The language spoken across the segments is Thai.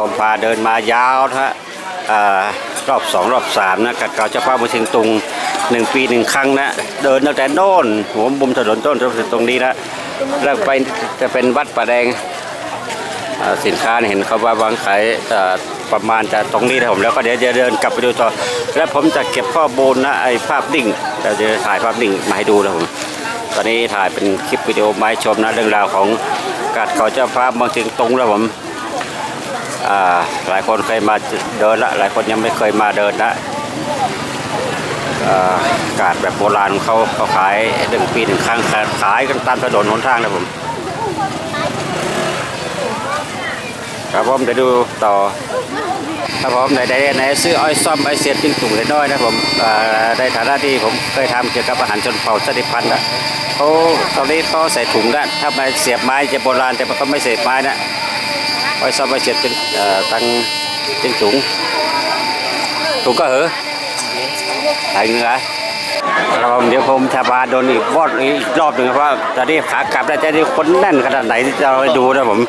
ผมพาเดินมายาวนะฮะรอบสองรอบสามนะกัดเก่าเจ้าฟ้ามาถึงตุงหนึ่งปีหนึ่งครั้งนะ เดินตั้งแต่โน่นหัวมุมถนนต้นจนถึงตรงนี้นะแล้วไปจะเป็นวัดป่าแดงสินค้าเนี่ยเห็นเขาว่าวางขายประมาณจะตรงนี้นะผมแล้วก็เดี๋ยวจะเดินกลับไปดูต่อ แล้วผมจะเก็บข้อมูลนะไอ้ภาพนิ่งเราจะถ่ายภาพนิ่งมาให้ดูนะผมตอนนี้ถ่ายเป็นคลิปวิดีโอมาให้ชมนะเรื่องราวของการเขาเจ้าฟ้ามาถึงตรงแล้วผม หลายคนเคยมาเดินละหลายคนยังไม่เคยมาเดินนะอากาดแบบโบราณเขาเขาขายหนึ่งปีหนึ่งครั้งขายกันตามถนนหนทางนะผมครับผมเดี๋ยวดูต่อครับผมในในในซื้ออ้อยซ่อมไอเสียดปิ้งตุ่งเล็กน้อยนะผมอ่าในฐานะที่ผมเคยทำเกี่ยวกับอาหารชนเผ่าชาติพันธุ์นะเขาตอนนี้ก็ใส่ถุงนะถ้ามาเสียบไม้จะโบราณแต่มันก็ไม่เสียบไม้นะ ไว้ซ่อมไว้เสียบเป็นเอ่อตังเป็นถุงถุงก็เหอะไหนเนื้อเราเดี๋ยวผมชาบาโดนอีกวอดอีกรอบหนึ่งเพราะตอนนี้ขากลับแล้วจะได้คนแน่นขนาดไหนที่จะดูนะผม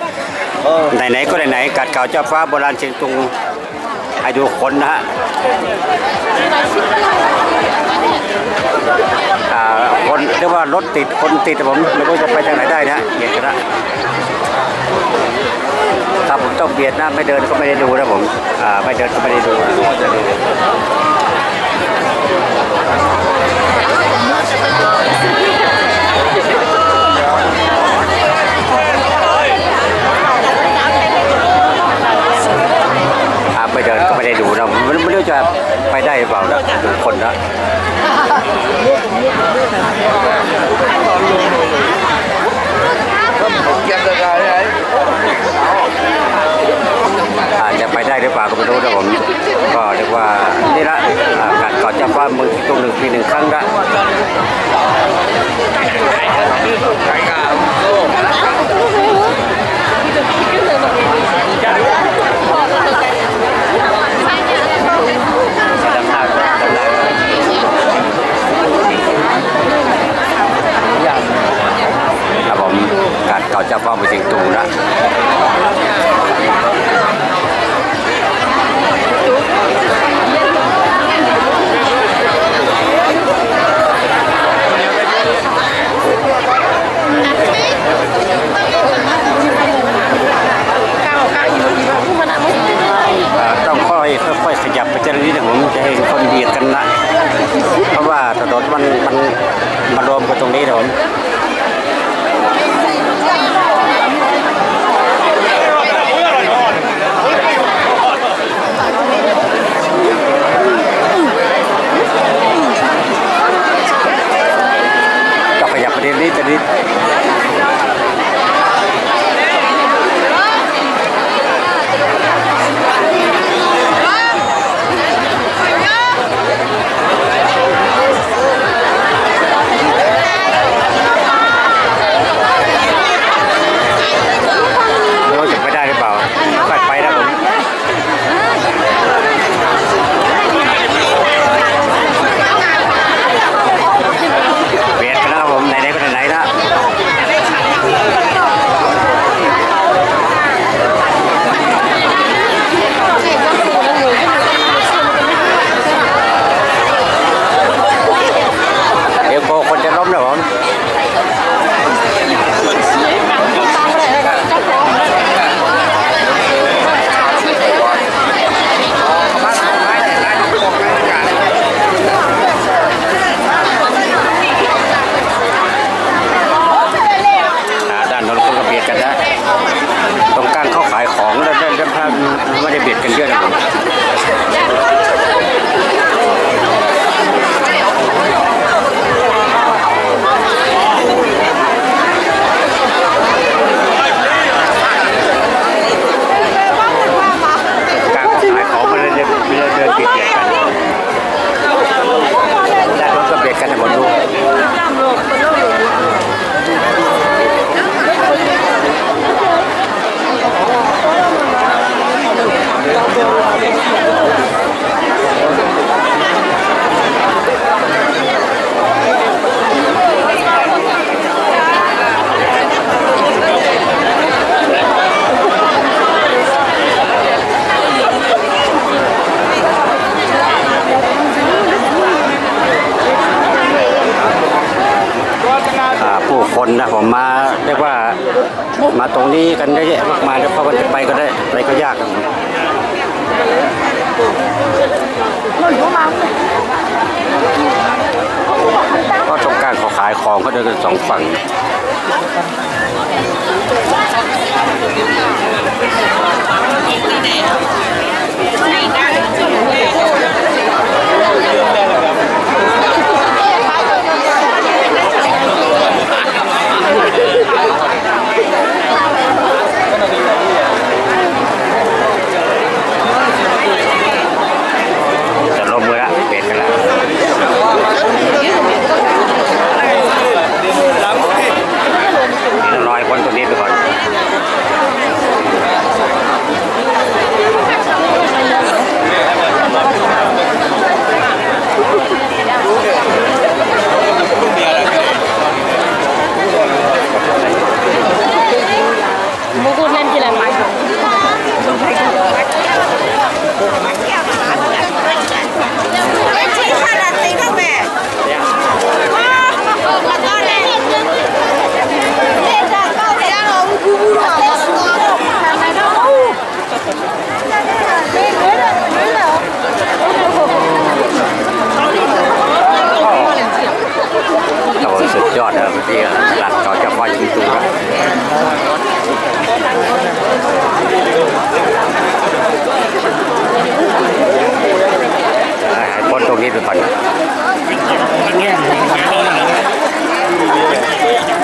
ไหนๆก็ไหนๆกัดเก่าเจ้าฟ้าโบราณเชียงตุงให้ดูคนนะฮะคนเรียกว่ารถติดคนติดผมไม่รู้จะไปทางไหนได้นะเหยียดกันละ ถ้าผมต้องเบียดนะไม่เดินก็ไม่ได้ดูนะผมอ่าไม่เดินก็ไม่ได้ดู ไม่ได้เบียดกันเยอะนะลางเขาขายของมันเลยเดินเดินเดินเบียดเบียดกันด้านโน้นก็เบียดกันนะผมดู มมาเรียกว่ามาตรงนี้กันเยอะแยะมากมายแล้วพราะว่าจะไปก็ได้ไปก็ยากครับก็ตรงกลางเขาขายของเขาเดินกันสองฝั่ง จะลงมือละเปลี่ยนกันละรอยคนตัวนี้ไปก่อน Buku nanti lah mak. โอ้สุดยอดเลยที่หลัดเขาจะคอยยิงตูครับให้ พ้นตรงนี้ไปก่อน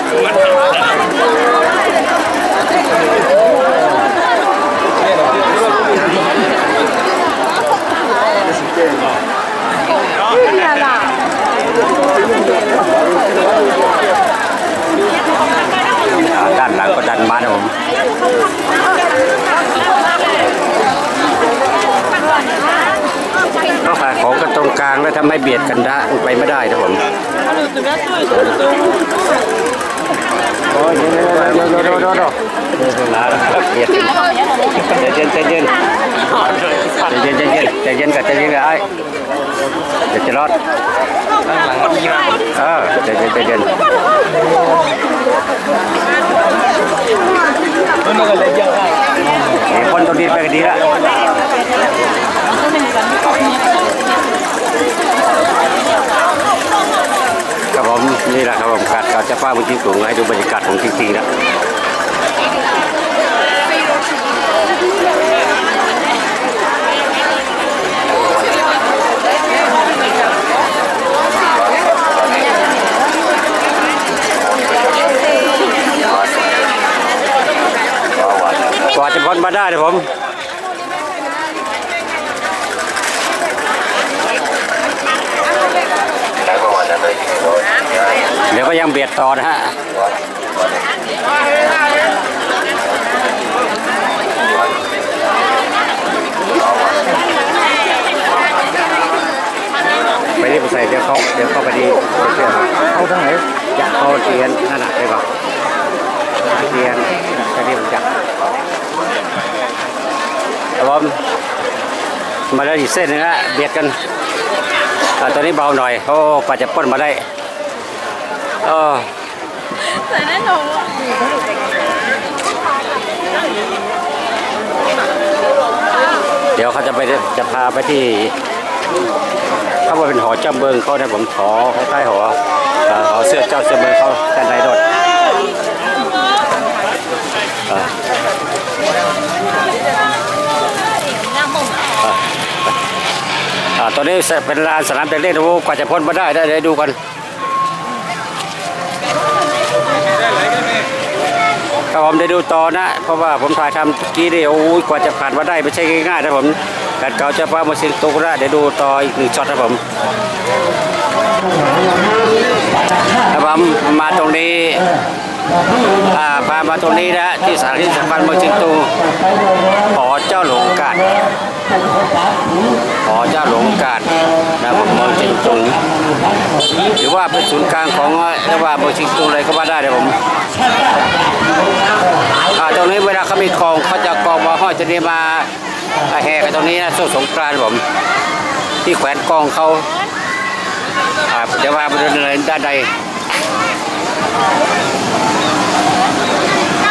อ่าด้านหลังก็ดันมานะผมก็ขายของกัน ถ้าไม่เบียดกันได้ไปไม่ได้นะผมโอ้ยเดี๋ยวเดี๋ยวเดี๋ยวเดี๋ยวเดี๋ยวเดี๋ยวเบียดกันเย็นใจเย็นใจเย็นใจเย็นใจเย็นกับใจเย็นกับไอ้เดี๋ยวจะรอดเออใจเย็นใจเย็น มีคนตรงนี้ไปกันดีแล้วครับผมนี่แหละครับผม กัดเราจะป้าบนที่สูงให้ดูบรรยากาศของจริงๆนะกว่าจะพ้นมาได้นะผมเดี๋ยวก็ยังเบียด ต่อนะฮะไปรีบใส่เดี๋ยวเขาเดี๋ยวเขาไปดีเดี๋ยวเขาทางไหนอยากเขาเทียนนั่นน่ะไปก่อนเทียนไปรีบจับครับผมมาแล้วอีกเส้นหนึงฮะเบียดกันอ่าตอนนี้เบาหน่อยโอ้กว่าจะพ้นมาได้ เออ Saya nak tahu. เดี๋ยวเขาจะไปจะพาไปที่เขาบอกเป็นหอเจ้าเมืองเขานะผมหอใต้หอหอเสื้อเจ้าเสื้อเมืองเขาด้านในรถเอ่ออ่าตอนนี้เป็นลานสนามเด็กเล่นโอ้กว่าจะพ้นมาได้ได้ดูกัน ครับผมได้ดูต่อนะ เพราะว่าผมถ่ายทำกี้นี่โอ้ยกว่าจะผ่านมาได้ไม่ใช่ง่ายๆนะผมกัดเก่าจะป้ามาสิงตุกระเดี๋ยวดูต่ออีกหนึ่งช็อตนะผมครับผมมาตรงนี้ พามาตรงนี้นะที่สถานที่สำคัญเมืองเชียงตุงหอเจ้าหลวงกาดหอเจ้าหลวงกาดนะผมเมืองเชียงตุงหรือว่าเป็นศูนย์กลางของเรียกว่าเมืองเชียงตุงเลยก็ว่าได้นะผมอาตรงนี้เวลาเขามีกองเขาจะกองมาห้อยจะได้มาแห่กันตรงนี้นะช่วงสงกรานต์ผมที่แขวนกองเขาอาเดี๋ยวพาไปดูในด้านในเนี่ยมันไป จา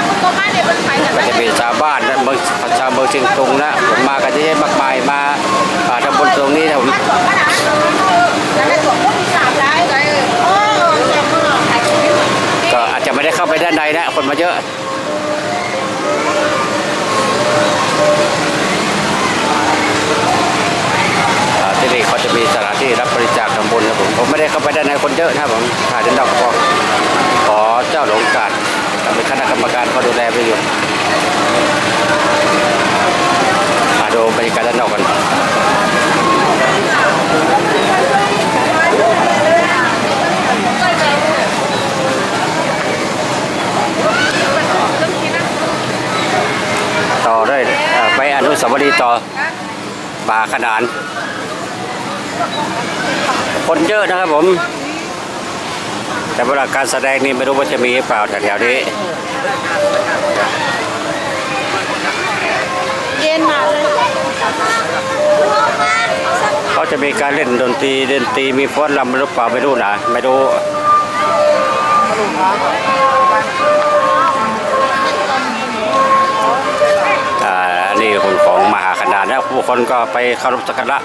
กก็นั้นจะมีชาวบ้านนะเมืองชาวเมืองเชียงตุงนะผมมากันเยอะแยะมากมายมาทำบุญตรงนี้นะผมก็อาจจะไม่ได้เข้าไปด้านในนะคนมาเยอะที่นี่เขาจะมีสถานที่รับบริจาคทำบุญนะผมผมไม่ได้เข้าไปด้านในคนเยอะนะผมถ่ายด้านนอกก็พอขอ เจ้าหลวงกัดเป็นคณะกรรมการเขาดูแลไปอยู่มาดูบรรยากาศด้านนอกกันต่อด้วยไปอนุสาวรีย์ต่อป่าขนาน คนเยอะนะครับผม แต่เวลาการแสดงนี่ไม่รู้ว่าจะมีหรือเปล่าแถวๆนี้เย็นมาเลยเขาจะมีการเล่นดนตรีเดนตรีมีฟ้อนรำหรือเปล่าไม่รู้นะไม่รู้อ่านี่คนของมหาขนาดนะผู้คนก็ไปเคารพสักการะ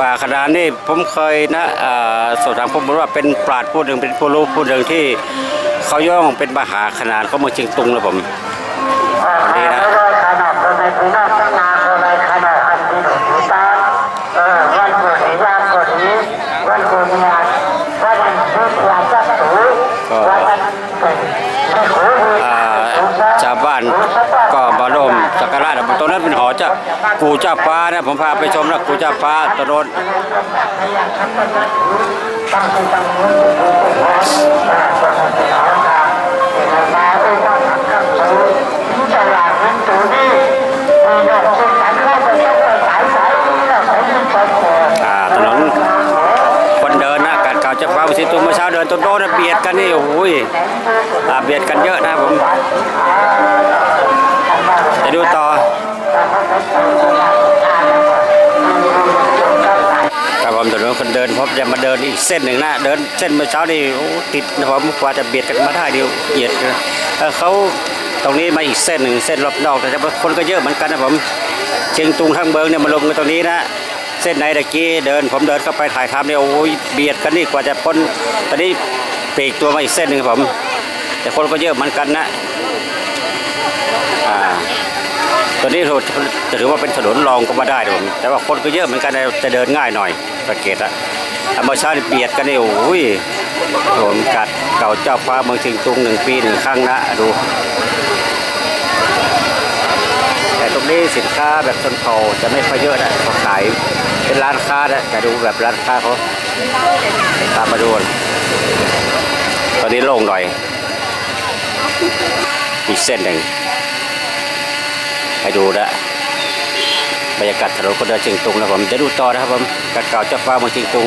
ป่าขนาดนี่ผมเคยนะอ่าสอบถามข้อมูลว่าเป็นปราชญ์ผู้หนึ่งเป็นผู้รู้ผู้หนึ่งที่เขาย่องเป็นมหาขนาดเขาเมืองเชียงตุงนะผมนี่นะขนาดคนในปีหน้าตั้งนานคนในขนาดอันที่หนึ่งตาเออวันเกิ กการะนะตรงนั้นเป็นหอเจ้ากูเจ้าฟ้านะผมพาไปชมนะกูเจ้าฟ้าตะโนนตั้งที่ตั้งนู้นเป็นผู้ปกครนหอนาเป็นมาเอ้ยต้องทำกับสูที่ตลาดนั้นตัวนี้มีนอกเช่นกันเข้าไปต้องไปสายสายนี้แล้วไปยิ่งไปแก่อ่าถนนคนเดินนะการก่าเจ้าฟ้าวิสิตุเมื่อเช้าเดินต้นโน้นเบียดกันนี่โอ้ยเบียดกันเยอะนะผม จะดูต่อครับผมถนนคนเดินผมจะมาเดินอีกเส้นหนึ่งนะเดินเส้นเมื่อเช้านี้ติดนะผมกว่าจะเบียดกันมาได้เดียวเบียดเออเขาตรงนี้มาอีกเส้นหนึ่งเส้นรอบนอกแต่คนก็เยอะเหมือนกันนะผมเชียงตุงทางเบิงเนี่ยมาลงกันตรงนี้นะเส้นไหนตะกี้เดินผมเดินเข้าไปถ่ายทำเนี่ยโอ้ยเบียดกันนี่กว่าจะพ้นตอนนี้เปลีกตัวมาอีกเส้นหนึ่งผม แต่คนก็เยอะเหมือนกันนะอ่า ตัวนี้จะถือว่าเป็นถนนรองก็มาได้ผมแต่ว่าคนก็เยอะเหมือนกันจะเดินง่ายหน่อยสังเกตอะธรรมชาติเบียดกันนี่โอ้ยผมกัดเก่าเจ้าฟ้าเมืองเชียงตุงหนึ่งปีหนึ่งครั้งนะดูแต่ตรงนี้สินค้าแบบชนเผ่าจะไม่ค่อยเยอะนะเขาขายเป็นร้านค้านะแต่ดูแบบร้านค้าเขาตามมาดูตอนนี้โล่งหน่อยอีกเส้นหนึ่ง ให้ดูนะบรรยากาศถนนคนเดินเชียงตุงนะผมจะดูต่อนะครับผมกัดเก่าเจ้าฟ้าเมืองเชียงตุง